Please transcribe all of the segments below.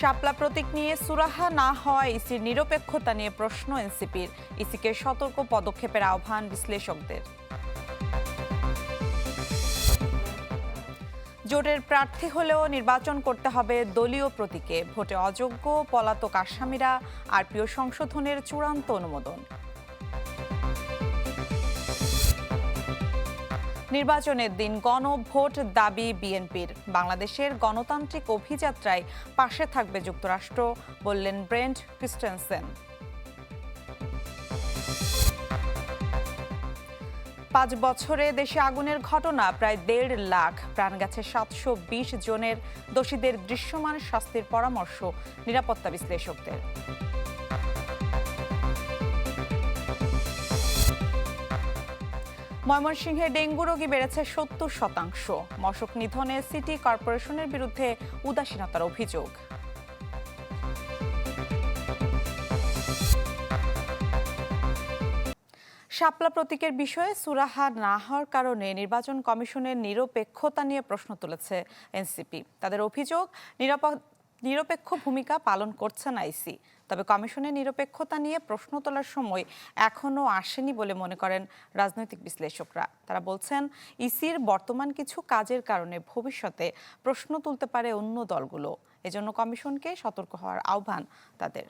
শাপলা প্রতীক নিয়ে সুরাহা না হওয়ায় ইসির নিরপেক্ষতা নিয়ে প্রশ্ন এনসিপির। ইসিকে সতর্ক পদক্ষেপের আহ্বান বিশ্লেষকদের। জোটের প্রার্থী হলেও নির্বাচন করতে হবে দলীয় প্রতীকে। ভোটে অযোগ্য পলাতক আসামিরা আর প্রিয় সংশোধনের চূড়ান্ত অনুমোদন। নির্বাচনের দিন গণভোট দাবি বিএনপির। বাংলাদেশের গণতান্ত্রিক অভিযাত্রায় পাশে থাকবে যুক্তরাষ্ট্র, বললেন ব্রেন্ট ক্রিস্টেনসেন। পাঁচ বছরে দেশে আগুনের ঘটনা, প্রায় দেড় লাখ, প্রাণ গেছে সাতশো বিশ জনের দোষীদের দৃশ্যমান শাস্তির পরামর্শ নিরাপত্তা বিশ্লেষকদের। ময়মনসিংহে ডেঙ্গু রোগী বেড়েছে সত্তর শতাংশ। মশক নিধনে সিটি কর্পোরেশনের বিরুদ্ধে উদাসীনতার অভিযোগ। শাপলা প্রতীকের বিষয়ে সুরাহা না হওয়ার কারণে নির্বাচন কমিশনের নিরপেক্ষতা নিয়ে প্রশ্ন তুলেছে এনসিপি। তাদের অভিযোগ নিরপেক্ষ ভূমিকা পালন করছে না আইসি। তবে কমিশনের নিরপেক্ষতা নিয়ে প্রশ্ন তোলার সময় এখনও আসেনি বলে মনে করেন রাজনৈতিক বিশ্লেষকরা। তারা বলছেন, ইসির বর্তমান কিছু কাজের কারণে ভবিষ্যতে প্রশ্ন তুলতে পারে অন্য দলগুলো। এজন্য কমিশনকে সতর্ক হওয়ার আহ্বান তাদের।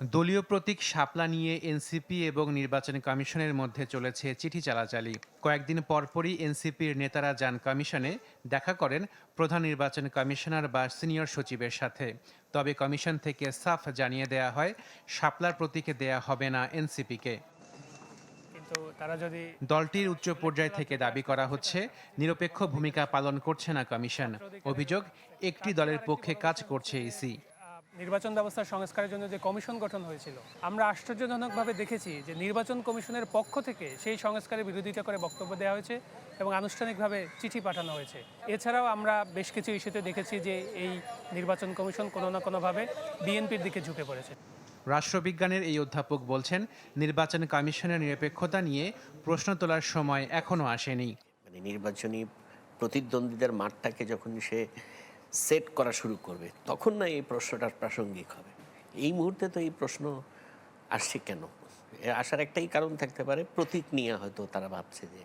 দলীয় প্রতীক শাপলা নিয়ে এনসিপি এবং নির্বাচন কমিশনের মধ্যে চলেছে চিঠি চালাচালি। কয়েকদিন পরপরই এনসিপির নেতারা যান কমিশনে দেখা করেন প্রধান নির্বাচন কমিশনার বা সিনিয়র সচিবের সাথে। তবে কমিশন থেকে সাফ জানিয়ে দেয়া হয় শাপলার প্রতীকে দেয়া হবে না এনসিপিকে। কিন্তু তারা যদি দলটির উচ্চ পর্যায় থেকে দাবি করা হচ্ছে নিরপেক্ষ ভূমিকা পালন করছে না কমিশন। অভিযোগ একটি দলের পক্ষে কাজ করছে ইসি। নির্বাচন ব্যবস্থা সংস্কারের জন্য যে কমিশন গঠন হয়েছিল আমরা আশ্চর্যজনকভাবে দেখেছি যে নির্বাচন কমিশনের পক্ষ থেকে সেই সংস্কারের বিরোধিতা করে বক্তব্য দেওয়া হয়েছে এবং আনুষ্ঠানিকভাবে চিঠি পাঠানো হয়েছে। এছাড়াও আমরা বেশ কিছু ইস্যুতে দেখেছি যে এই নির্বাচন কমিশন কোনো না কোনোভাবে বিএনপির দিকে ঝুঁকে পড়েছে। রাষ্ট্রবিজ্ঞানের এই অধ্যাপক বলছেন নির্বাচন কমিশনের নিরপেক্ষতা নিয়ে প্রশ্ন তোলার সময় এখনও আসেনি। মানে নির্বাচনী প্রতিদ্বন্দ্বীদের মাঠটাকে যখন সে সেট করা শুরু করবে তখন না এই প্রশ্নটা প্রাসঙ্গিক হবে। এই মুহূর্তে তো এই প্রশ্ন আসছে কেন? আসার একটাই কারণ থাকতে পারে প্রতীক নিয়ে হয়তো তারা ভাবছে যে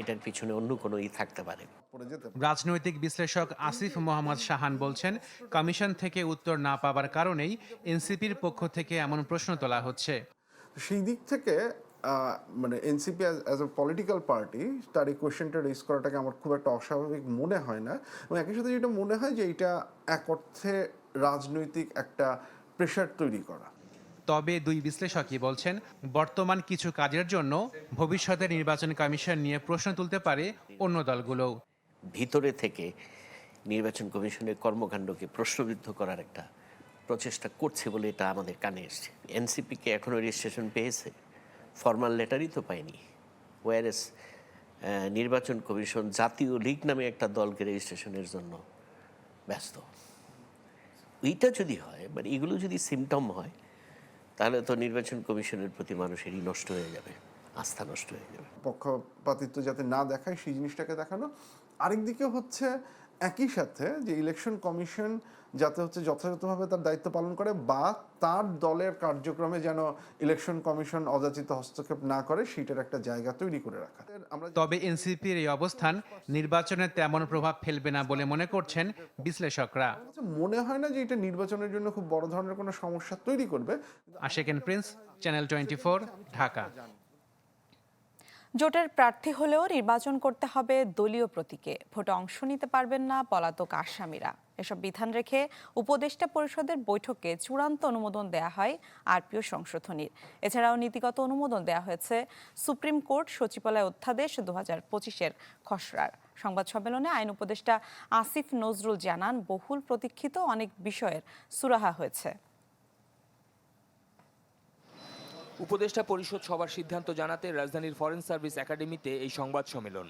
এটার পিছনে অন্য কোনো ই থাকতে পারে। রাজনৈতিক বিশ্লেষক আসিফ মোহাম্মদ শাহান বলছেন কমিশন থেকে উত্তর না পাবার কারণেই এনসিপির পক্ষ থেকে এমন প্রশ্ন তোলা হচ্ছে। সেই দিক থেকে মানে NCP as a political party তার এই কোয়েশ্চেনটা রেজ করাটাকে আমার খুব একটা অস্বাভাবিক মনে হয় না। এবং একই সাথে যেটা মনে হয় যে এটা এক অর্থে রাজনৈতিক একটা প্রেশার তৈরি করা। তবে দুই বিশ্লেষকই বলছেন বর্তমান কিছু কাজের জন্য ভবিষ্যতে নির্বাচন কমিশন নিয়ে প্রশ্ন তুলতে পারে অন্য দলগুলোও। ভিতরে থেকে নির্বাচন কমিশনের কর্মকাণ্ডকে প্রশ্নবিদ্ধ করার একটা প্রচেষ্টা করছে বলে এটা আমাদের কানে এসছে। এনসিপিকে এখনও রেজিস্ট্রেশন পেয়েছে? ফর্মাল লেটারই তো পায়নি ওয়ারএস নির্বাচন কমিশন, জাতীয় লীগ নামে একটা দলকে রেজিস্ট্রেশনের জন্য ব্যস্ত। এইটা যদি হয় মানে এগুলো যদি সিমটম হয়, তাহলে তো নির্বাচন কমিশনের প্রতি মানুষেরই নষ্ট হয়ে যাবে, আস্থা নষ্ট হয়ে যাবে। পক্ষপাতিত্ব যাতে না দেখায়, সেই জিনিসটাকে দেখানো। আরেকদিকে হচ্ছে একই সাথে যে ইলেকশন কমিশন যাতে হচ্ছে যথাযথভাবে তার দায়িত্ব পালন করে বা তার দলের কার্যক্রমে যেন ইলেকশন কমিশন অযাচিত হস্তক্ষেপ না করে সেটার একটা জায়গা তৈরি করে রাখা। আমরা তবে এনসিপির এই অবস্থান নির্বাচনে তেমন প্রভাব ফেলবে না বলে মনে করছেন বিশ্লেষকরা। মনে হয় না যে এটা নির্বাচনের জন্য খুব বড় ধরনের কোনো সমস্যা তৈরি করবে। Asheken Prince channel twenty Dhaka. জোটের প্রার্থী হলেও নির্বাচন করতে হবে দলীয় প্রতীকে। ভোটে অংশ নিতে পারবেন না পলাতক আসামিরা। এসব বিধান রেখে উপদেষ্টা পরিষদের বৈঠকে চূড়ান্ত অনুমোদন দেয়া হয় আরপিও সংশোধনীর। এছাড়াও নীতিগত অনুমোদন দেয়া হয়েছে সুপ্রিম কোর্ট সচিবালয় অধ্যাদেশ দু হাজার পঁচিশের খসড়ার। সংবাদ সম্মেলনে আইন উপদেষ্টা আসিফ নজরুল জানান, বহুল প্রতীক্ষিত অনেক বিষয়ের সুরাহা হয়েছে। উপদেষ্টা পরিষদ সবার সিদ্ধান্ত জানাতে রাজধানীর ফরেন সার্ভিস একাডেমিতে এই সংবাদ সম্মেলন।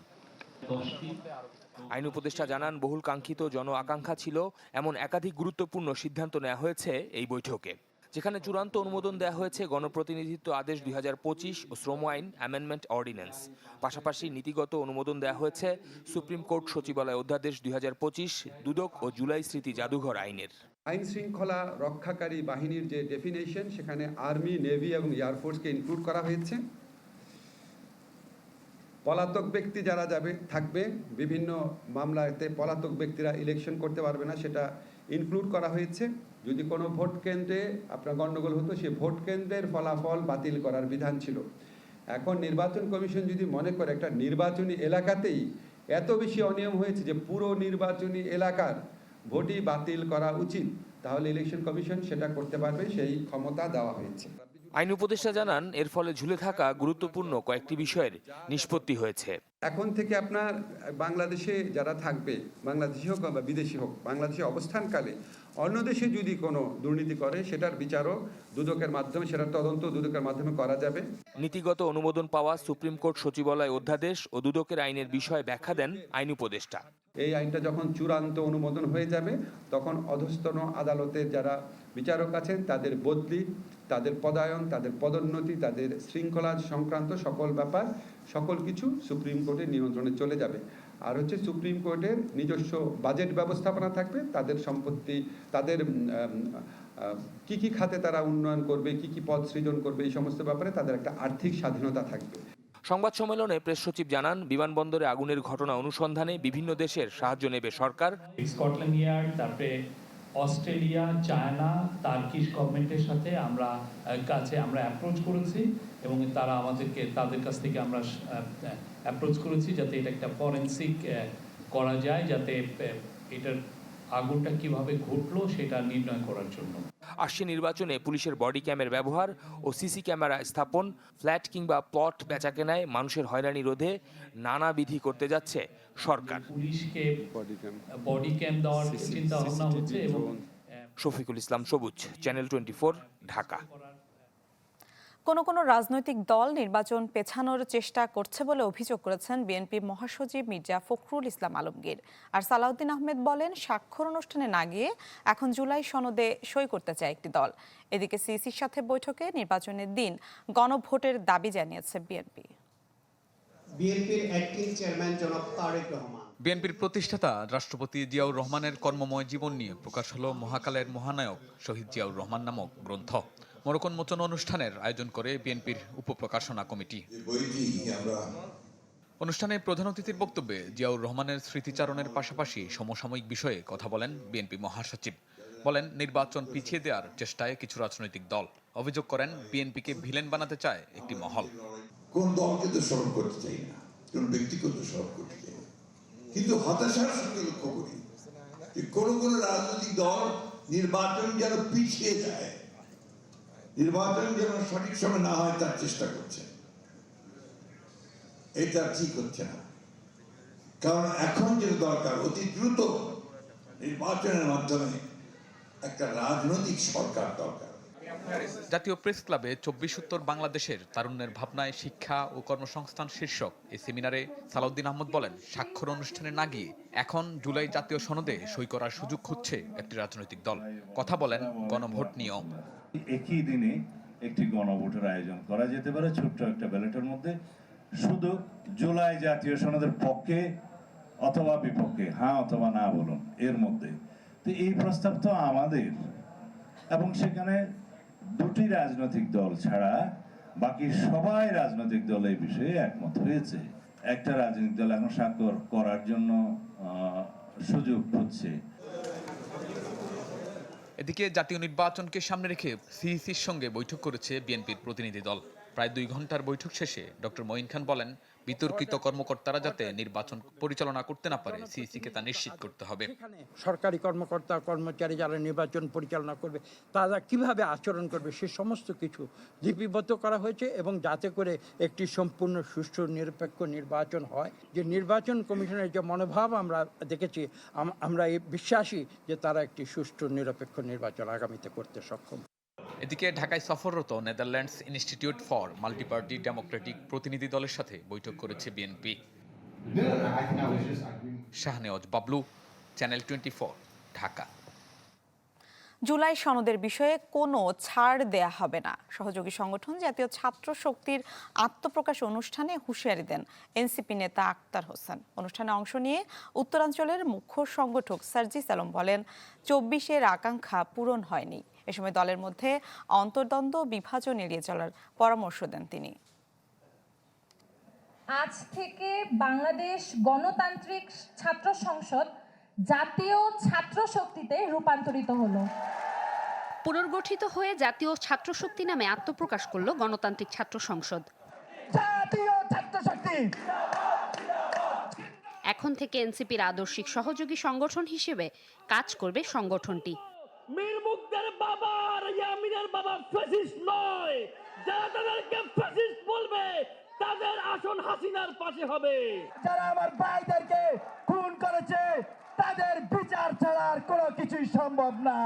আইন উপদেষ্টা জানান, বহুল কাঙ্ক্ষিত জন আকাঙ্ক্ষা ছিল, এমন একাধিক গুরুত্বপূর্ণ সিদ্ধান্ত নেওয়া হয়েছে এই বৈঠকে। যেখানে চূড়ান্ত অনুমোদন দেওয়া হয়েছে গণপ্রতিনিধিত্ব আদেশ দু হাজার পঁচিশ ও শ্রম আইন অ্যামেন্ডমেন্ট অর্ডিন্যান্স পাশাপাশি নীতিগত অনুমোদন দেওয়া হয়েছে সুপ্রিম কোর্ট সচিবালয় অধ্যাদেশ দুই দুদক ও জুলাই স্মৃতি জাদুঘর আইনের। আইন শৃঙ্খলা রক্ষাকারী বাহিনীর যে ডেফিনেশন সেখানে আর্মি নেভি এবং এয়ারফোর্সকে ইনক্লুড করা হয়েছে। পলাতক ব্যক্তি যারা যাবে, থাকবে, বিভিন্ন মামলাতে পলাতক ব্যক্তিরা ইলেকশন করতে পারবে না, সেটা ইনক্লুড করা হয়েছে। যদি কোনো ভোট কেন্দ্রে আপনার গণ্ডগোল হতো সে ভোট কেন্দ্রের ফলাফল বাতিল করার বিধান ছিল। এখন নির্বাচন কমিশন যদি মনে করে একটা নির্বাচনী এলাকাতেই এত বেশি অনিয়ম হয়েছে যে পুরো নির্বাচনী এলাকার ভোটই বাতিল করা উচিত তাহলে ইলেকশন কমিশন সেটা করতে পারবে সেই ক্ষমতা দেওয়া হয়েছে। আইন উপদেষ্টা জানান এর ফলে ঝুলে থাকা গুরুত্বপূর্ণ কয়েকটি বিষয়ের নিষ্পত্তি হয়েছে। এখন থেকে আপনার বাংলাদেশে যারা থাকবে বাংলাদেশি হোক বা বিদেশি হোক বাংলাদেশে অবস্থানকালে অন্য দেশে যদি কোনো দুর্নীতি করে সেটার বিচারও দুদকের মাধ্যমে সেটার তদন্ত দুদকের মাধ্যমে করা যাবে। নীতিগত অনুমোদন পাওয়া সুপ্রিম কোর্ট সচিবালয় অধ্যাদেশ ও দুদকের আইনের বিষয়ে ব্যাখ্যা দেন আইন উপদেষ্টা। এই আইনটা যখন চূড়ান্ত অনুমোদন হয়ে যাবে তখন অধস্তন আদালতের যারা বিচারক আছেন তাদের বদলি তাদের পদায়ন তাদের পদোন্নতি তাদের শৃঙ্খলা সংক্রান্ত সকল ব্যাপার সকল কিছু সুপ্রিম কোর্টের নিয়ন্ত্রণে চলে যাবে। আর হচ্ছে সুপ্রিম কোর্টের নিজস্ব বাজেট ব্যবস্থাপনা থাকবে তাদের সম্পত্তি তাদের কি কি খাতে তারা উন্নয়ন করবে কি কি পদ সৃজন করবে এই সমস্ত ব্যাপারে তাদের একটা আর্থিক স্বাধীনতা থাকবে। সংবাদ সম্মেলনে প্রেস সচিব জানান বিমানবন্দরে আগুনের ঘটনা অনুসন্ধানে বিভিন্ন দেশের সাহায্য নেবে সরকার। স্কটল্যান্ড ইয়ার্ড তারপরে অস্ট্রেলিয়া, চায়না, তার্কিশ গভর্নমেন্টের সাথে আমরা কাছে আমরা অ্যাপ্রোচ করেছি এবং তারা আমাদেরকে, তাদের কাছ থেকে আমরা অ্যাপ্রোচ করেছি যাতে এটা একটা ফরেন্সিক করা যায়, যাতে এটার আগুনটা কীভাবে ঘটলো সেটা নির্ণয় করার জন্য। আসছে নির্বাচনে পুলিশের বডি ক্যামের ব্যবহার ও সিসি ক্যামেরা স্থাপন ফ্ল্যাট কিংবা প্লট বেচাকেনায় মানুষের হয়রানি রোধে নানা বিধি করতে যাচ্ছে সরকার। পুলিশকে বডি ক্যাম দেওয়ার চিন্তা ভাবনা হচ্ছে এবং শফিকুল ইসলাম সবুজ চ্যানেল টোয়েন্টি ঢাকা। কোনো কোনো রাজনৈতিক দল নির্বাচন পেছানোর চেষ্টা করছে বলে অভিযোগ করেছেন বিএনপি মহাসচিব মির্জা ফখরুল ইসলাম আলমগীর। আর সালাউদ্দিন আহমেদ বলেন স্বাক্ষর অনুষ্ঠানে না গিয়ে এখন জুলাই সনদে সই করতে চায় একটি দল। এদিকে সিসির সাথে বৈঠকে নির্বাচনের দিন গণভোটের দাবি জানিয়েছে বিএনপি। বিএনপির অ্যাক্টিং চেয়ারম্যান জনাব তারেক রহমান। বিএনপির প্রতিষ্ঠাতা রাষ্ট্রপতি জিয়াউর রহমানের কর্মময় জীবন নিয়ে প্রকাশ হলো মহাকালের মহানায়ক শহীদ জিয়াউর রহমান নামক গ্রন্থ। মরকন মোচন অনুষ্ঠানের আয়োজন করে বিএনপির উপপ্রকাশনা কমিটি। অনুষ্ঠানে প্রধান অতিথির বক্তব্যে জিয়াউর রহমানের স্মৃতিচারণের পাশাপাশি সমসাময়িক বিষয়ে কথা বলেন বিএনপি মহাসচিব। বলেন নির্বাচন পিছিয়ে দেওয়ার চেষ্টায় কিছু রাজনৈতিক দল। অভিযোগ করেন বিএনপিকে ভিলেন বানাতে চায় একটি মহল। কোন দলকে তো স্মরণ করতে চাই না? কোন ব্যক্তিকে তো স্মরণ করতে চাই না? কিন্তু হতাশার সঙ্গে লক্ষ্য করি যে কোন কোন রাজনৈতিক দল নির্বাচন যেন পিছিয়ে যায়। নির্বাচন যেন সঠিক সময় না হয়, তার চেষ্টা করছে এটা ঠিক হচ্ছে না। কারণ এখন যে দরকার, অতি দ্রুত নির্বাচনের মাধ্যমে একটা রাজনৈতিক সরকার দরকার। জাতীয় প্রেস ক্লাবে চব্বিশ উত্তর বাংলাদেশের তারুণ্যের ভাবনায় শিক্ষা ও কর্মসংস্থান শীর্ষক এই সেমিনারে সালাউদ্দিন আহমদ বলেন, স্বাক্ষর অনুষ্ঠানে না গিয়ে এখন জুলাই জাতীয় সনদে সই করার সুযোগ খুঁজছে একটি রাজনৈতিক দল। কথা বলেন গণভোট নিয়েও একই দিনে একটি গণভোটের আয়োজন করা যেতে পারে, ছোট্ট একটা ব্যালটের মধ্যে। শুধু জুলাই জাতীয় সনদের পক্ষে অথবা বিপক্ষে হ্যাঁ অথবা না বলুন, এর মধ্যে। তো এই প্রস্তাব তো আমাদের। এবং সেখানে দুটি রাজনৈতিক দল ছাড়া বাকি সবাই রাজনৈতিক দল এই বিষয়ে একমত হয়েছে। একটা রাজনৈতিক দল এখন স্বাক্ষর করার জন্য সুযোগ খুঁজছে। এদিকে জাতীয় নির্বাচনকে সামনে রেখে সিইসির সঙ্গে বৈঠক করেছে বিএনপির প্রতিনিধি দল। প্রায় দুই ঘণ্টার বৈঠক শেষে ডক্টর মঈন খান বলেন বিতর্কিত কর্মকর্তারা যাতে নির্বাচন পরিচালনা করতে না পারে সিইসিকে তা নিশ্চিত করতে হবে। সরকারি কর্মকর্তা, কর্মচারী যারা নির্বাচন পরিচালনা করবে, তারা কীভাবে আচরণ করবে সে সমস্ত কিছু লিপিবদ্ধ করা হয়েছে এবং যাতে করে একটি সম্পূর্ণ সুষ্ঠু, নিরপেক্ষ নির্বাচন হয়। যে নির্বাচন কমিশনের যে মনোভাব আমরা দেখেছি, আম- আমরা বিশ্বাসী যে তারা একটি সুষ্ঠু, নিরপেক্ষ নির্বাচন আগামীতে করতে সক্ষম। এদিকে ঢাকায় সফররত Netherlands Institute for multiparty democratic প্রতিনিধি দলের সাথে বৈঠক করেছে BNP. Shahnewaz Bablu, channel twenty Dhaka. July সনদের বিষয়ে কোনো ছাড় দেয়া হবে না। সহযোগী সংগঠন জাতীয় ছাত্র শক্তির আত্মপ্রকাশ অনুষ্ঠানে হুঁশিয়ারি দেন এনসিপি নেতা আক্তার হোসেন। অনুষ্ঠানে অংশ নিয়ে উত্তরাঞ্চলের মুখ্য সংগঠক সার্জিস আলম বলেন, চব্বিশের আকাঙ্ক্ষা পূরণ হয়নি। এ সময় দলের মধ্যে অন্তর্দ্বন্দ্ব বিভাজন এড়িয়ে চলার পরামর্শ দেন তিনি। আজ থেকে বাংলাদেশ গণতান্ত্রিক ছাত্র সংসদ জাতীয় ছাত্র শক্তিতে রূপান্তরিত হলো। পুনর্গঠিত হয়ে জাতীয় ছাত্র শক্তি নামে আত্মপ্রকাশ করল গণতান্ত্রিক ছাত্র সংসদ। জাতীয় এখন থেকে এনসিপির আদর্শিক সহযোগী সংগঠন হিসেবে কাজ করবে সংগঠনটি। মীর মুগ্ধের বাবা আর ইয়ামিনের বাবা ফ্যাসিস্ট নয়। যারা তাদেরকে ফ্যাসিস্ট বলবে তাদের আসন হাসিনার পাশে হবে। যারা আমার ভাইদেরকে খুন করেছে তাদের বিচার ছাড়া আর কোনো কিছুই সম্ভব না।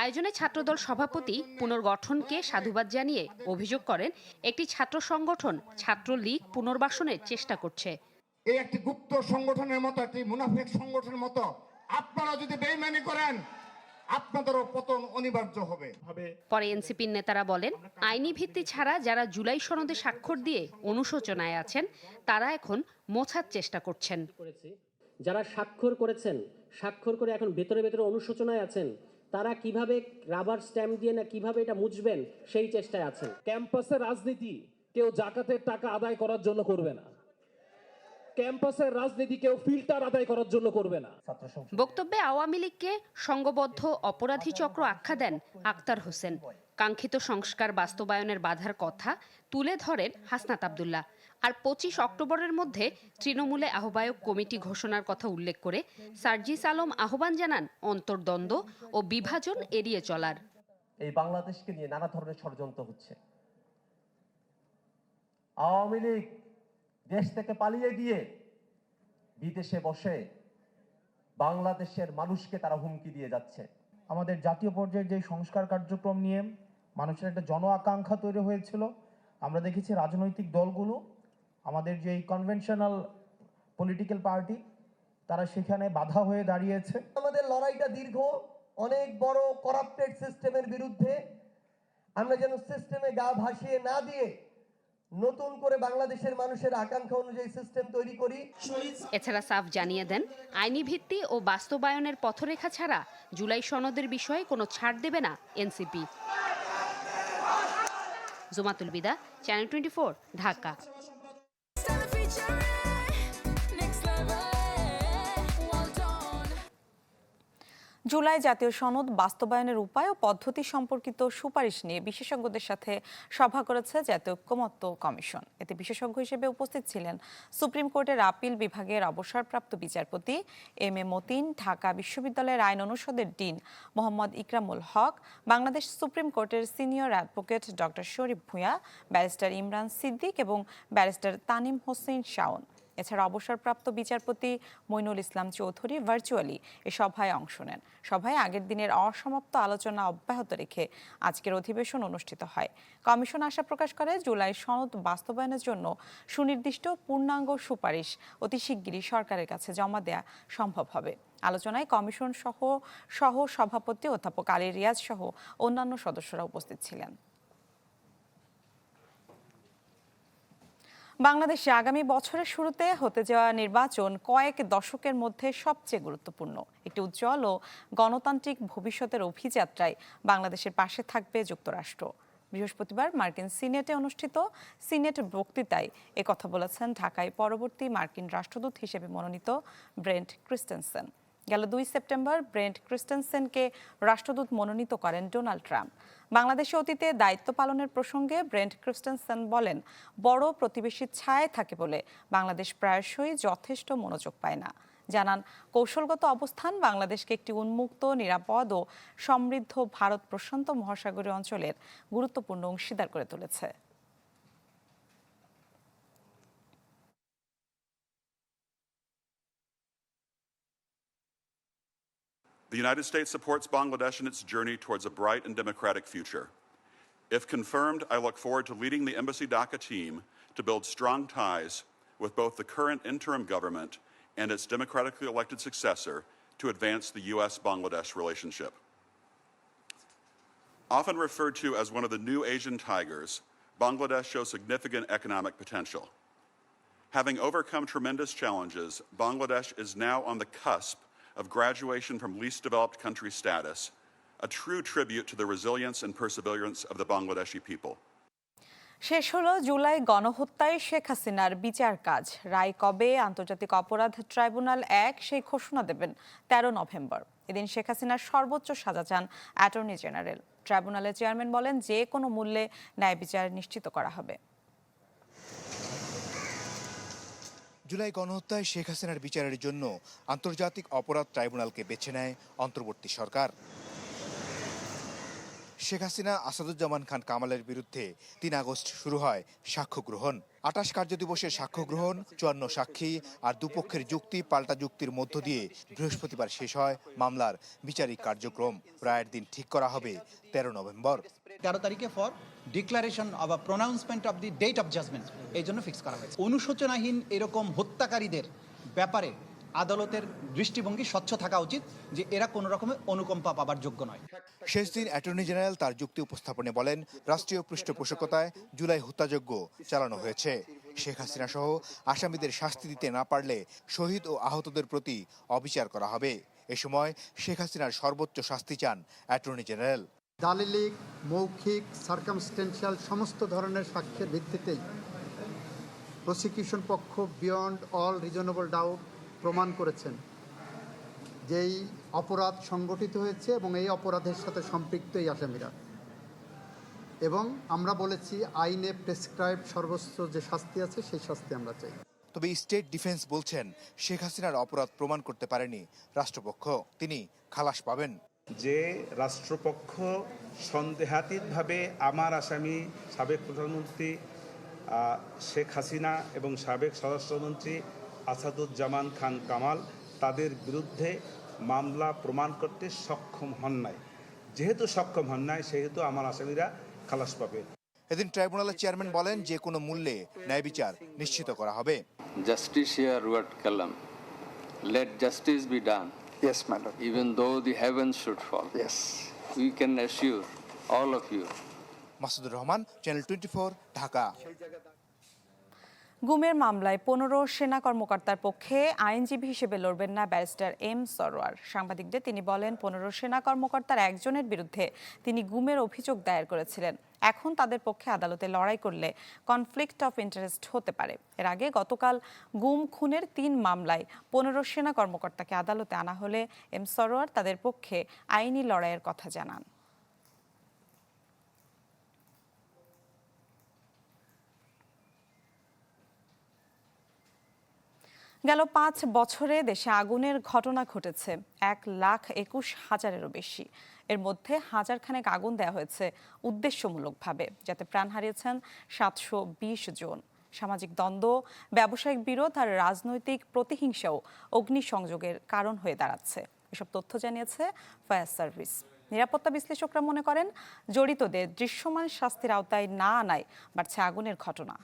আয়োজনে ছাত্রদল সভাপতি পুনর্গঠনকে সাধুবাদ জানিয়ে অভিযোগ করেন একটি ছাত্র সংগঠন ছাত্রলীগ পুনর্বাসনের চেষ্টা করছে। এই একটি গুপ্ত সংগঠনের মতো একটি মুনাফিক সংগঠনের মতো আপনারা যদি বেইমানি করেন আপনাদেরও পতন অনিবার্য হবে। পরে এনসিপির নেতারা বলেন আইনি ভিত্তি ছাড়া যারা জুলাই সনদে স্বাক্ষর দিয়ে অনুশোচনায় আছেন তারা এখন মোছার চেষ্টা করছেন। যারা স্বাক্ষর করেছেন স্বাক্ষর করে এখন ভেতরে ভেতরে অনুশোচনায় আছেন তারা কীভাবে রাবার স্ট্যাম্প দিয়ে না কীভাবে এটা মুছবেন সেই চেষ্টায় আছেন। ক্যাম্পাসের রাজনীতি কেউ জাকাতের টাকা আদায় করার জন্য করবে না। ক্যাম্পাসের রাজনীতি কেউ ফিল্টার আদায় করার জন্য করবে না। বক্তব্যে আওয়ামী লীগকে সংঘবদ্ধ অপরাধী চক্র আখ্যা দেন আক্তার হোসেন। কাঙ্ক্ষিত সংস্কার বাস্তবায়নের বাধার কথা তুলে ধরেন হাসনাত আবদুল্লাহ। আর পঁচিশ অক্টোবরের মধ্যে তৃণমূলে আহ্বায়ক কমিটি ঘোষণার কথা উল্লেখ করে সার্জিস আলম আহ্বান জানান অন্তর্দ্বন্দ্ব ও বিভাজন এড়িয়ে চলার। এই বাংলাদেশকে নিয়ে নানা ধরনের ষড়যন্ত্র হচ্ছে। আওয়ামী লীগ দেশ থেকে পালিয়ে গিয়ে বিদেশে বসে বাংলাদেশের মানুষকে তারা হুমকি দিয়ে যাচ্ছে। আমাদের জাতীয় পর্যায়ে যে সংস্কার কার্যক্রম নিয়ে মানুষের একটা জন আকাঙ্ক্ষা তৈরি হয়েছিল আমরা দেখেছি রাজনৈতিক দলগুলো আমাদের যে কনভেনশনাল পলিটিক্যাল পার্টি তারা সেখানে বাধা হয়ে দাঁড়িয়েছে। আমাদের লড়াইটা দীর্ঘ অনেক বড় করাপ্টেড সিস্টেমের বিরুদ্ধে আমরা যেন সিস্টেমে গা ভাসিয়ে না দিয়ে নতুন করে বাংলাদেশের মানুষের আকাঙ্ক্ষা অনুযায়ী সিস্টেম তৈরি করি। এছাড়া সাফ জানিয়ে দেন আইনি ভিত্তি ও বাস্তবায়নের পথরেখা ছাড়া জুলাই সনদের বিষয়ে কোনো ছাড় দেবে না NCP. Jumatul Bida channel twenty Dhaka. July জাতীয় সনদ বাস্তবায়নের উপায় ও পদ্ধতি সম্পর্কিত সুপারিশ নিয়ে বিশেষজ্ঞদের সাথে সভা করেছে জাতীয় ঐক্যমত্য কমিশন। এতে বিশেষজ্ঞ হিসেবে উপস্থিত ছিলেন সুপ্রিম কোর্টের আপিল বিভাগের অবসরপ্রাপ্ত বিচারপতি এম এ মতিন, ঢাকা বিশ্ববিদ্যালয়ের আইন অনুষদের ডিন মোহাম্মদ ইকরামুল হক, বাংলাদেশ সুপ্রিম কোর্টের senior advocate doctor Sharif Bhuiyan, barrister Imran Siddiq এবং ব্যারিস্টার তানিম হোসেন শাওন। এছাড়া অবসরপ্রাপ্ত বিচারপতি মইনুল ইসলাম চৌধুরী ভার্চুয়ালি এ সভায় অংশ নেন। সভায় আগের দিনের অসমাপ্ত আলোচনা অব্যাহত রেখে আজকের অধিবেশন অনুষ্ঠিত হয়। কমিশন আশা প্রকাশ করে, জুলাই সনদ বাস্তবায়নের জন্য সুনির্দিষ্ট পূর্ণাঙ্গ সুপারিশ অতি শিগগিরই সরকারের কাছে জমা দেয়া সম্ভব হবে। আলোচনায় কমিশন সহ সহ সভাপতি অধ্যাপক আলী রিয়াজ সহ অন্যান্য সদস্যরা উপস্থিত ছিলেন। বাংলাদেশে আগামী বছরের শুরুতে হতে যাওয়া নির্বাচন কয়েক দশকের মধ্যে সবচেয়ে গুরুত্বপূর্ণ। একটি উজ্জ্বল ও গণতান্ত্রিক ভবিষ্যতের অভিযাত্রায় বাংলাদেশের পাশে থাকবে যুক্তরাষ্ট্র। বৃহস্পতিবার মার্কিন সিনেটে অনুষ্ঠিত সিনেট বক্তৃতায় কথা বলেছেন ঢাকায় পরবর্তী মার্কিন রাষ্ট্রদূত হিসেবে মনোনীত ব্রেন্ট ক্রিস্টেনসেন। গেল দুই সেপ্টেম্বর ব্রেন্ট ক্রিস্টেনসেনকে রাষ্ট্রদূত মনোনীত করেন ডোনাল্ড ট্রাম্প। বাংলাদেশে অতীতে দায়িত্ব পালনের প্রসঙ্গে ব্রেন্ট ক্রিস্টেনসন বলেন, বড় প্রতিবেশীর ছায় থাকে বলে বাংলাদেশ প্রায়শই যথেষ্ট মনোযোগ পায় না। জানান, কৌশলগত অবস্থান বাংলাদেশকে একটি উন্মুক্ত, নিরাপদ ও সমৃদ্ধ ভারত প্রশান্ত মহাসাগরীয় অঞ্চলের গুরুত্বপূর্ণ অংশীদার করে তুলেছে। The United States supports Bangladesh in its journey towards a bright and democratic future. If confirmed, I look forward to leading the Embassy DACA team to build strong ties with both the current interim government and its democratically elected successor to advance the U.S. Bangladesh relationship. Often referred to as one of the new Asian tigers, Bangladesh shows significant economic potential. Having overcome tremendous challenges, Bangladesh is now on the cusp of graduation from least developed country status, a true tribute to the resilience and perseverance of the Bangladeshi people. শেষ হলো জুলাই গণহত্যায় শেখ হাসিনার বিচার কাজ। রায় কবে আন্তর্জাতিক অপরাধ tribunal এক সেই ঘোষণা দেবেন তেরো নভেম্বর। এদিন শেখ হাসিনার সর্বোচ্চ সাজা চান অ্যাটর্নি জেনারেল। ট্রাইব্যুনালের চেয়ারম্যান বলেন যে কোনো মূল্যে ন্যায় বিচার নিশ্চিত করা হবে। জুলাই গণহত্যায় শেখ হাসিনার বিচারের জন্য আন্তর্জাতিক অপরাধ ট্রাইব্যুনালকে বেছে নেয় অন্তর্বর্তী সরকার। শেখ হাসিনা, আসাদুজ্জামান খান কামালের বিরুদ্ধে তিন আগস্ট শুরু হয় সাক্ষ্য গ্রহণ। আটাশ কার্যদিবসের সাক্ষ্য গ্রহণ, চুয়ান্ন সাক্ষী আর দুপক্ষের যুক্তি, পাল্টা যুক্তির মধ্য দিয়ে বৃহস্পতিবার শেষ হয় মামলার বিচারিক কার্যক্রম। রায়ের দিন ঠিক করা হবে তেরো নভেম্বর। তেরো তারিখে for declaration of pronouncement of the date of judgment এই জন্য ফিক্স করা হয়েছে। অনুশোচনাহীন এরকম হত্যাকারীদের ব্যাপারে আদালতের দৃষ্টিভঙ্গি স্বচ্ছ থাকা উচিত যে এরা কোনো রকমের অনুকম্পা পাবার যোগ্য নয়। শেষ দিন অ্যাটর্নি জেনারেল তার যুক্তি উপস্থাপনে বলেন, রাষ্ট্রীয় পৃষ্ঠপোষকতায় জুলাই হত্যাযজ্ঞ চালানো হয়েছে। শেখ হাসিনা সহ আসামিদের শাস্তি দিতে না পারলে শহীদ ও আহতদের প্রতি অবিচার করা হবে। এ সময় শেখ হাসিনার সর্বোচ্চ শাস্তি চান অ্যাটর্নি জেনারেল। দালিলিক, মৌখিক সার্কামস্টেন্সিয়াল সমস্ত ধরনের সাক্ষ্যের ভিত্তিতেই প্রসিকিউশন পক্ষ বিয়ন্ড অল রিজনেবল ডাউট প্রমাণ করেছেন যেই অপরাধ সংগঠিত হয়েছে এবং এই অপরাধের সাথে সম্পৃক্ত এই আসামিরা। এবং আমরা বলেছি, আইনে প্রেসক্রাইব সর্বোচ্চ যে শাস্তি আছে সেই শাস্তি আমরা চাই। তবে স্টেট ডিফেন্স বলছেন, শেখ হাসিনার অপরাধ প্রমাণ করতে পারেনি রাষ্ট্রপক্ষ। তিনি খালাস পাবেন। যে রাষ্ট্রপক্ষ সন্দেহাতীতভাবে আমার আসামি সাবেক প্রধানমন্ত্রী শেখ হাসিনা এবং সাবেক স্বরাষ্ট্রমন্ত্রী আসাদুজ্জামান খান কামাল তাদের বিরুদ্ধে মামলা প্রমাণ করতে সক্ষম হন নাই যেহেতু সক্ষম হন নাই সেহেতু আমার আসামিরা খালাস পাবে এদিন ট্রাইব্যুনালের চেয়ারম্যান বলেন যে কোনো মূল্যে ন্যায় বিচার নিশ্চিত করা হবে justice here, Ruat Kalam. Let justice be done. Yes, my lord. Even though the heavens should fall. Yes. We can assure all of you Masudur Rahman channel twenty Dhaka গুমের মামলায় পনেরো সেনা কর্মকর্তার পক্ষে আইনজীবী হিসেবে লড়বেন না ব্যারিস্টার এম সরোয়ার সাংবাদিকদের তিনি বলেন পনেরো সেনা কর্মকর্তার একজনের বিরুদ্ধে তিনি গুমের অভিযোগ দায়ের করেছিলেন এখন তাদের পক্ষে আদালতে লড়াই করলে কনফ্লিক্ট অফ ইন্টারেস্ট হতে পারে। এর আগে গতকাল গুম, খুনের তিন মামলায় পনেরো সেনা কর্মকর্তাকে আদালতে আনা হলে এম সরোয়ার তাদের পক্ষে আইনি লড়াইয়ের কথা জানান। গেল পাঁচ বছরে দেশে আগুনের ঘটনা ঘটেছে। এক লাখ একুশ হাজারেরও বেশি। এর মধ্যে হাজার খানেক আগুন দেওয়া হয়েছে উদ্দেশ্যমূলকভাবে, যাতে প্রাণ হারিয়েছেন সাতশো বিশ জন। সামাজিক দ্বন্দ্ব, ব্যবসায়িক বিরোধ আর রাজনৈতিক প্রতিহিংসাও অগ্নিসংযোগের কারণ হয়ে দাঁড়াচ্ছে। এসব তথ্য জানিয়েছে ফায়ার সার্ভিস। নিরাপত্তা বিশ্লেষকরা মনে করেন, জড়িতদের দৃশ্যমান শাস্তির আওতায় না আনায় বাড়ছে আগুনের ঘটনা।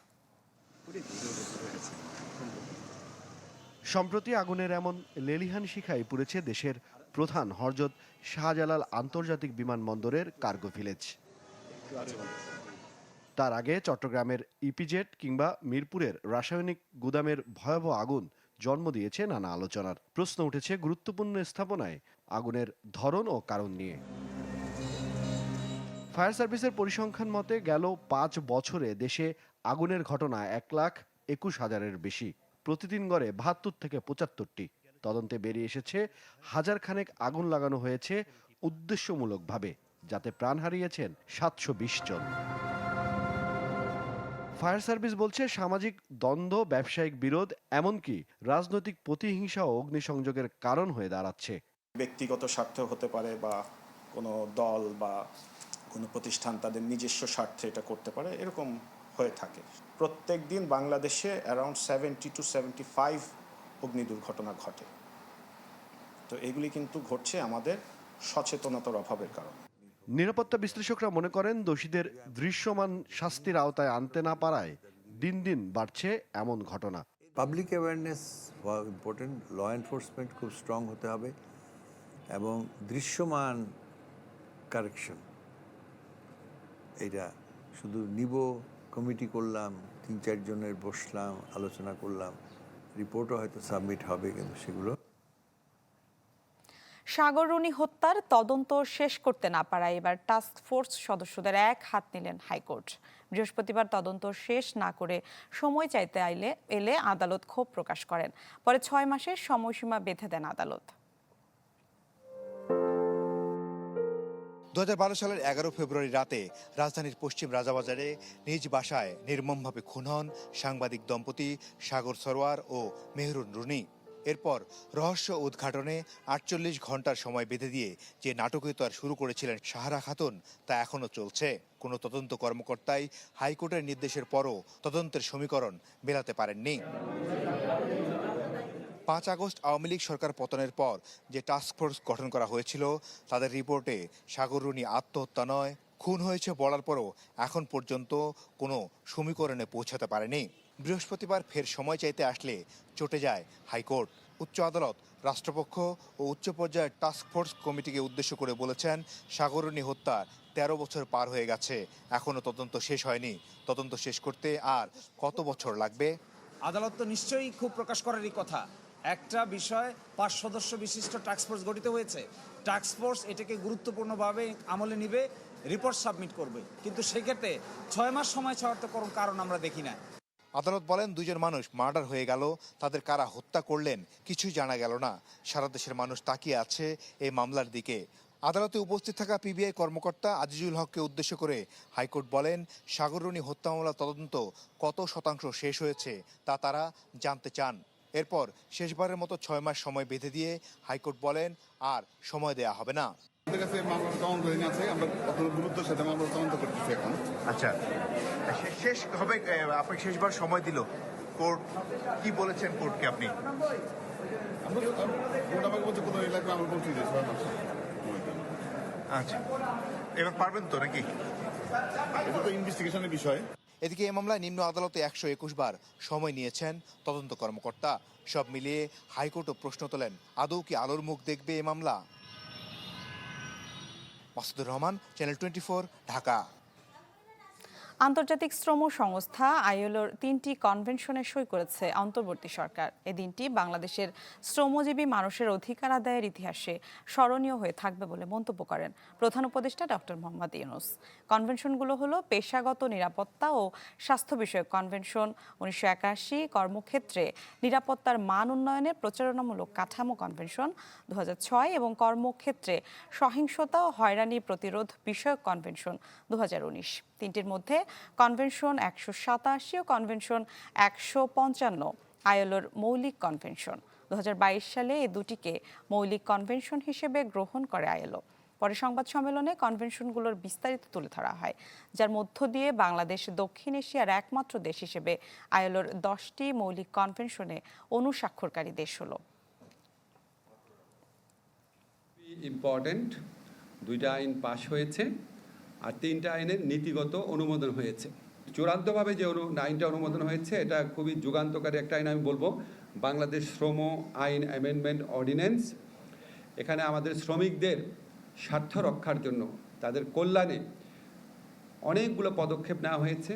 সম্প্রতি আগুনের এমন লেলিহান শিখায় পুড়েছে দেশের প্রধান হরজত শাহজালাল আন্তর্জাতিক বিমানবন্দরের কার্গো ভিলেজ। তার আগে চট্টগ্রামের ইপিজেট কিংবা মিরপুরের রাসায়নিক গুদামের ভয়াবহ আগুন জন্ম দিয়েছে নানা আলোচনার। প্রশ্ন উঠেছে গুরুত্বপূর্ণ স্থাপনায় আগুনের ধরন ও কারণ নিয়ে। ফায়ার সার্ভিসের পরিসংখ্যান মতে গেল পাঁচ বছরে দেশে আগুনের ঘটনা এক লাখ একুশ হাজারের বেশি। প্রতিদিন গড়ে বাহাত্তর থেকে পঁচাত্তরটি। তদন্তে বেরিয়ে এসেছে। হাজার খানেক আগুন লাগানো হয়েছে উদ্দেশ্যমূলকভাবে, যাতে প্রাণ হারিয়েছেন সাতশো বিশ জন। ফায়ার সার্ভিস বলছে, সামাজিক দ্বন্দ্ব, ব্যবসায়িক বিরোধ, এমনকি রাজনৈতিক প্রতিহিংসা ও অগ্নিসংযোগের কারণ হয়ে দাঁড়াচ্ছে। ব্যক্তিগত স্বার্থ হতে পারে বা কোনো দল বা কোনো প্রতিষ্ঠান তাদের নিজস্ব স্বার্থে এটা করতে পারে, এরকম হয়ে থাকে। প্রত্যেক দিন বাংলাদেশে around seventy two seventy five অগ্নি দুর্ঘটনা ঘটে। তো এগুলি কিন্তু ঘটছে আমাদের সচেতনতার অভাবের কারণে। নিরাপত্তা বিশ্লেষকরা মনে করেন দোষীদের দৃশ্যমান শাস্তির আওতায় আনতে না পারায় দিন দিন বাড়ছে এমন ঘটনা। Public awareness important law enforcement খুব স্ট্রং হতে হবে এবং দৃশ্যমান কারেকশন এটা শুধু নিব কমিটি করলাম তিন চারজনের বসলাম আলোচনা করলাম রিপোর্টও হয়তো সাবমিট হবে, কিন্তু সেগুলো সাগররুনি হত্যার তদন্ত শেষ করতে না পারায় এবার টাস্ক ফোর্স সদস্যদের এক হাত নিলেন হাইকোর্ট। বৃহস্পতিবার তদন্ত শেষ না করে সময় চাইতে আইলে এলে আদালত ক্ষোভ প্রকাশ করেন। পরে ছয় মাসের সময়সীমা বেঁধে দেন আদালত। দু হাজার বারো সালের এগারো ফেব্রুয়ারি রাতে রাজধানীর পশ্চিম রাজাবাজারে নিজ বাসায় নির্মমভাবে খুন হন সাংবাদিক দম্পতি সাগর সরোয়ার ও মেহরুন রুনি। এরপর রহস্য উদ্ঘাটনে আটচল্লিশ ঘণ্টার সময় বেঁধে দিয়ে যে নাটকীয়তার শুরু করেছিলেন সাহারা খাতুন, তা এখনও চলছে। কোনো তদন্ত কর্মকর্তাই হাইকোর্টের নির্দেশের পরও তদন্তের সমীকরণ মেলাতে পারেননি। পাঁচ আগস্ট আওয়ামী লীগ সরকার পতনের পর যে টাস্কফোর্স গঠন করা হয়েছিল, তাদের রিপোর্টে সাগররুনি আত্মহত্যা নয়, খুন হয়েছে বলার পরও এখন পর্যন্ত কোনো সমীকরণে পৌঁছাতে পারেনি। বৃহস্পতিবার ফের সময় চাইতে আসলে চটে যায় হাইকোর্ট। উচ্চ আদালত, রাষ্ট্রপক্ষ ও উচ্চ পর্যায়ের টাস্কফোর্স কমিটিকে উদ্দেশ্য করে বলেছেন সাগররুনি হত্যা তেরো বছর পার হয়ে গেছে এখনও তদন্ত শেষ হয়নি। তদন্ত শেষ করতে আর কত বছর লাগবে? আদালত তো নিশ্চয়ই খুব প্রকাশ করারই কথা। একটা বিষয়, পাঁচ সদস্য বিশিষ্ট টাস্কফোর্স গঠিত হয়েছে। টাস্কফোর্স এটাকে গুরুত্বপূর্ণভাবে আমলে নিবে রিপোর্ট সাবমিট করবে। কিন্তু সেক্ষেত্রে ছয় মাস সময় ছাড়ার তো কোনো কারণ আমরা দেখি না। আদালত বলেন দুজন মানুষ মার্ডার হয়ে গেল, তাদের কারা হত্যা করলেন কিছুই জানা গেল না। সারা দেশের মানুষ তাকিয়ে আছে এই মামলার দিকে। আদালতে উপস্থিত থাকা পিবিআই কর্মকর্তা আজিজুল হককে উদ্দেশ্য করে হাইকোর্ট বলেন সাগররুনি হত্যা মামলা তদন্ত কত শতাংশ শেষ হয়েছে তা তারা জানতে চান। এরপর শেষবারের মতো ছয় মাস সময় বেঁধে দিয়ে হাইকোর্ট বলেন আর সময় দেয়া হবে না। আমাদের কাছে মামলার তদন্ত আছে আমরা গুরুত্বের সাথে তদন্ত করতেছি এখন। আচ্ছা শেষ হবে আপনি শেষবার সময় দিল। কোর্ট কি বলেছেন কোর্টকে আপনি? কোর্ট আমাকে বলছে কোনো লাগবে আমরা বলছি যে ছয় মাস আচ্ছা এবার পারবেন তো নাকি? এটা তো ইনভেস্টিগেশনের বিষয়। এদিকে এ মামলায় নিম্ন আদালতে একশো একুশ বার সময় নিয়েছেন তদন্ত কর্মকর্তা। সব মিলিয়ে হাইকোর্টও প্রশ্ন তোলেন, আদৌ কি আলোর মুখ দেখবে এ মামলা? Masudur Rahman channel twenty Dhaka. আন্তর্জাতিক শ্রম সংস্থা আইএলওর তিনটি কনভেনশনে সই করেছে অন্তর্বর্তী সরকার। এ দিনটি বাংলাদেশের শ্রমজীবী মানুষের অধিকার আদায়ের ইতিহাসে স্মরণীয় হয়ে থাকবে বলে মন্তব্য করেন প্রধান উপদেষ্টা ডক্টর মোহাম্মদ ইউনুস। কনভেনশনগুলো হলো পেশাগত নিরাপত্তা ও স্বাস্থ্য বিষয়ক কনভেনশন, উনিশশো একাশি কর্মক্ষেত্রে নিরাপত্তার মান উন্নয়নের প্রচারণামূলক কাঠামো কনভেনশন দু ছয় এবং কর্মক্ষেত্রে সহিংসতা ও হয়রানি প্রতিরোধ বিষয়ক কনভেনশন দু উনিশ। তিনটির মধ্যে কনভেনশন একশো সাতাশি ও কনভেনশন একশো পঞ্চান্ন, আইএলওর মৌলিক কনভেনশন দুহাজার বাইশ সালে এই দুটিকে মৌলিক কনভেনশন হিসেবে গ্রহণ করে আইএলও। পরে সংবাদ সম্মেলনে কনভেনশনগুলোর বিস্তারিত তুলে ধরা হয়, যার মধ্য দিয়ে বাংলাদেশ, দক্ষিণ এশিয়ার একমাত্র দেশ হিসেবে আইএলওর দশটি মৌলিক কনভেনশনে অনুস্বাক্ষরকারী দেশ হলো। ইম্পর্ট্যান্ট দুইটা আইন পাশ হয়েছে। আর তিনটা আইনের নীতিগত অনুমোদন হয়েছে। চূড়ান্তভাবে যে আইনটা অনুমোদন হয়েছে, এটা খুবই যুগান্তকারী একটা আইন আমি বলব। বাংলাদেশ শ্রম আইন অ্যামেন্ডমেন্ট অর্ডিন্যান্স। এখানে আমাদের শ্রমিকদের স্বার্থ রক্ষার জন্য তাদের কল্যাণে অনেকগুলো পদক্ষেপ নেওয়া হয়েছে।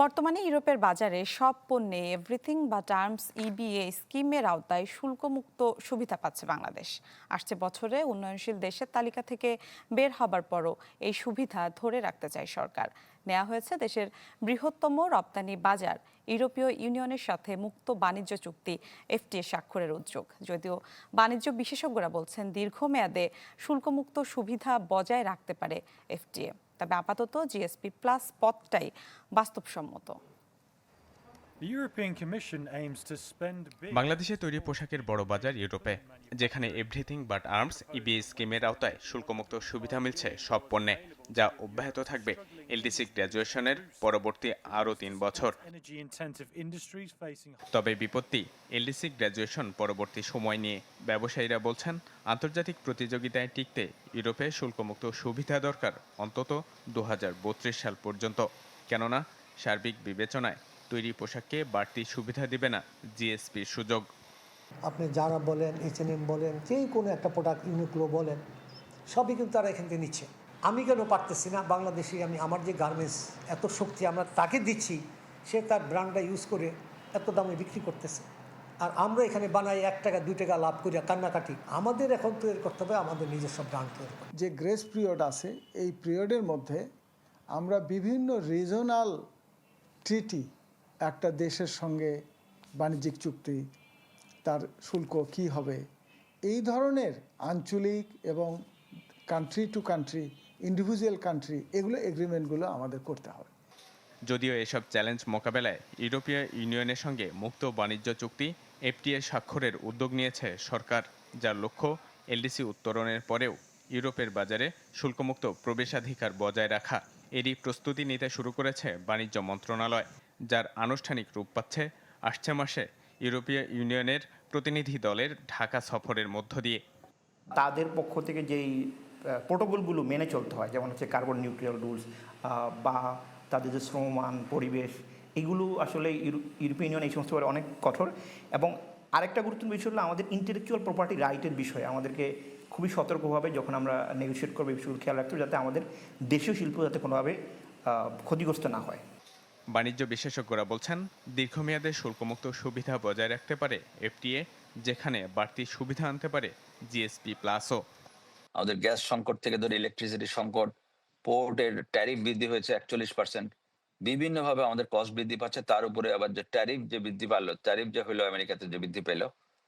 বর্তমানে ইউরোপের বাজারে সব পণ্যে এভরিথিং বা টার্মস ইবিএ স্কিমের আওতায় শুল্কমুক্ত সুবিধা পাচ্ছে বাংলাদেশ। আসছে বছরে উন্নয়নশীল দেশের তালিকা থেকে বের হবার পরও এই সুবিধা ধরে রাখতে চায় সরকার। নেওয়া হয়েছে দেশের বৃহত্তম রপ্তানি বাজার, ইউরোপীয় ইউনিয়নের সাথে মুক্ত বাণিজ্য চুক্তি এফটিএ স্বাক্ষরের উদ্যোগ। যদিও বাণিজ্য বিশেষজ্ঞরা বলছেন, দীর্ঘমেয়াদে শুল্কমুক্ত সুবিধা বজায় রাখতে পারে এফটিএ তবে আপাতত জিএসপি প্লাস পথটাই বাস্তবসম্মত। বাংলাদেশে তৈরি পোশাকের বড় বাজার ইউরোপে যেখানে এভরিথিং বাট আর্মস ইবি স্কিমের আওতায় শুল্কমুক্ত সুবিধা মিলছে সব পণ্যে যা অব্যাহত থাকবে এলডিসি গ্র্যাজুয়েশনের পরবর্তী আরও তিন বছর। তবে বিপত্তি এলডিসি গ্র্যাজুয়েশন পরবর্তী সময় নিয়ে ব্যবসায়ীরা বলছেন আন্তর্জাতিক প্রতিযোগিতায় টিকতে ইউরোপে শুল্কমুক্ত সুবিধা দরকার অন্তত দু হাজার বত্রিশ সাল পর্যন্ত। কেননা সার্বিক বিবেচনায় তৈরি পোশাককে বাড়তি সুবিধা দিবে না জিএসপির সুযোগ। আপনি যারা বলেন এইচএনএম বলেন যেই কোনো একটা প্রোডাক্ট ইউনিক্লো বলেন সবই কিন্তু তারা এখান থেকে নিচ্ছে। আমি কেন পারতেছি না? বাংলাদেশে আমি আমার যে গার্মেন্টস এত শক্তি আমরা তাকে দিচ্ছি সে তার ব্র্যান্ডটা ইউজ করে এত দামে বিক্রি করতেছে। আর আমরা এখানে বানাই এক টাকা দুই টাকা লাভ করি কান্নাকাটি। আমাদের এখন তৈরি করতে হবে আমাদের নিজস্ব ব্র্যান্ড তৈরি করতে। যে গ্রেস পিরিয়ড আছে এই পিরিয়ডের মধ্যে আমরা বিভিন্ন রিজনাল ট্রিটি একটা দেশের সঙ্গে বাণিজ্যিক চুক্তি, তার শুল্ক কি হবে? এই ধরনের আঞ্চলিক এবং country to country individual country এগুলো এগ্রিমেন্টগুলো আমাদের করতে হবে। যদিও এসব চ্যালেঞ্জ মোকাবেলায় ইউরোপীয় ইউনিয়নের সঙ্গে মুক্ত বাণিজ্য চুক্তি এফটিএ স্বাক্ষরের উদ্যোগ নিয়েছে সরকার, যার লক্ষ্য এলডিসি উত্তরণের পরেও ইউরোপের বাজারে শুল্কমুক্ত প্রবেশাধিকার বজায় রাখা। এরই প্রস্তুতি নিতে শুরু করেছে বাণিজ্য মন্ত্রণালয়। যার আনুষ্ঠানিক রূপ পাচ্ছে আসছে মাসে ইউরোপীয় ইউনিয়নের প্রতিনিধি দলের ঢাকা সফরের মধ্য দিয়ে। তাদের পক্ষ থেকে যেই প্রোটোকলগুলো মেনে চলতে হয়, যেমন হচ্ছে কার্বন নিউট্রিয়াল রুলস বা তাদের যে শ্রমমান পরিবেশ, এগুলো আসলে ইউরো- ইউরোপীয় ইউনিয়ন এই সমস্ত অনেক কঠোর। এবং আরেকটা গুরুত্বপূর্ণ বিষয় হলো আমাদের ইন্টেলেকচুয়াল প্রপার্টি রাইটের বিষয়ে। আমাদেরকে খুবই সতর্কভাবে যখন আমরা নেগোসিয়েট করব, এই বিষয়গুলো খেয়াল রাখতে যাতে আমাদের দেশীয় শিল্প যাতে কোনোভাবে ক্ষতিগ্রস্ত না হয়। বাণিজ্য বিশেষজ্ঞরা বলছেন, দীর্ঘমেয়াদে শুল্কমুক্ত সুবিধা বজায় রাখতে পারে এফটিএ, যেখানে বাড়তি সুবিধা আনতে পারে জিএসপি প্লাসও। আমাদের গ্যাস সংকট থেকে ধরে ইলেকট্রিসিটি সংকট, পোর্টের ট্যারিফ বৃদ্ধি হয়েছে একচল্লিশ পার্সেন্ট বিভিন্নভাবে আমাদের কস্ট বৃদ্ধি পাচ্ছে, তার উপরে আবার যে ট্যারিফ যে বৃদ্ধি পারল ট্যারিফ যে হলো আমেরিকাতে যে বৃদ্ধি পেল,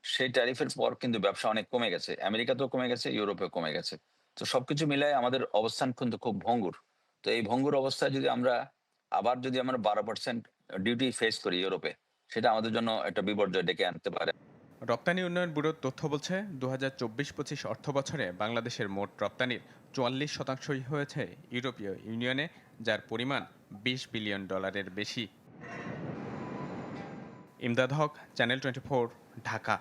সেই ট্যারিফের পর কিন্তু ব্যবসা অনেক কমে গেছে। আমেরিকাতেও কমে গেছে, ইউরোপেও কমে গেছে। তো সবকিছু মিলায় আমাদের অবস্থান কিন্তু খুব ভঙ্গুর। তো এই ভঙ্গুর অবস্থায় যদি আমরা আবার যদি আমরা বারো পার্সেন্ট ডিউটি ফেস করি ইউরোপে, সেটা আমাদের জন্য একটা বিপর্যয় ডেকে আনতে পারে। রপ্তানি উন্নয়ন ব্যুরোর তথ্য বলছে দু হাজার চব্বিশ পঁচিশ অর্থ বছরে বাংলাদেশের মোট রপ্তানির চুয়াল্লিশ শতাংশই হয়েছে ইউরোপীয় ইউনিয়নে, যার পরিমাণ বিশ বিলিয়ন ডলারের বেশি। Imdad Haque, channel twenty Dhaka.